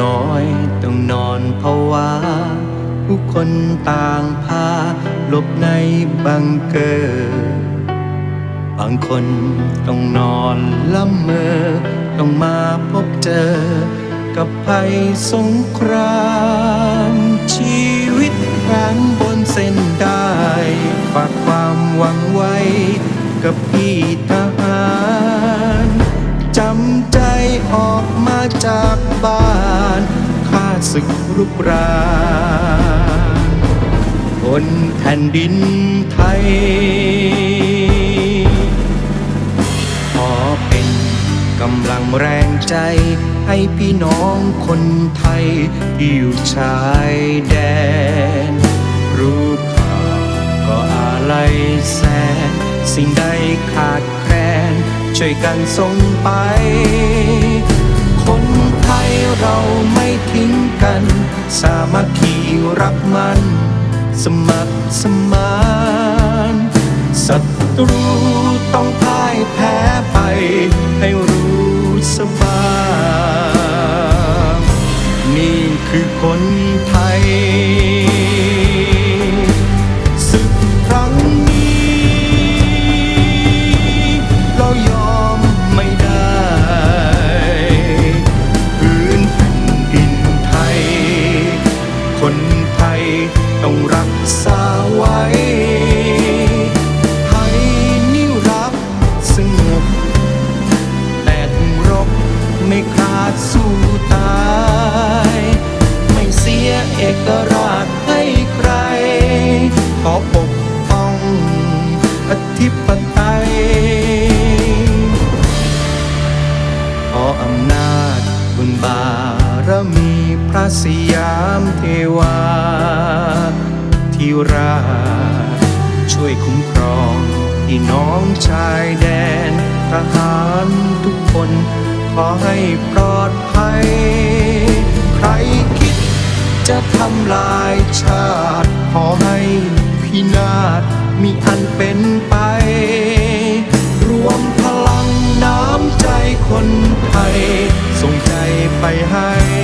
น้อยต้องนอนภาวะผู้คนต่างพาหลบในบังเกอร์บางคนต้องนอนละเมอ ต้องมาพบเจอ กับภัยสงครามชีวิตแขวนบนเส้นได้ฝากความหวังไว้ กับพี่ทหารจำใจออกมาจากบ้าน ศึกรุกรานบนแผ่นดินไทย ขอเป็นกำลังแรงใจ ให้พี่น้องคนไทย ที่อยู่ชายแดน รู้ข่าวก็อาลัยแสน สิ่งใดขาดแคลน ช่วยกันส่งไป คนไทยเราไม่ทิ้ง กัน สามัคคีรักมัน สมัครสมานศัตรูต้องพ่ายแพ้ไป ให้รู้สบายนี่คือคนไทย ให้นิรักสงบแต่รบไม่ขาดสู้ตาย ไม่เสียเอกราชให้ใคร ขอปกป้องอธิปไตยขออำนาจบุญบารมีพระสยามเทวา ธิราช ช่วยคุ้มครองพี่น้องชายแดนทหารทุกคน ขอให้ปลอดภัย ใครคิดจะทำลายชาติ ขอให้พินาศมีอันเป็นไป รวมพลังน้ำใจคนไทยส่งใจไปให้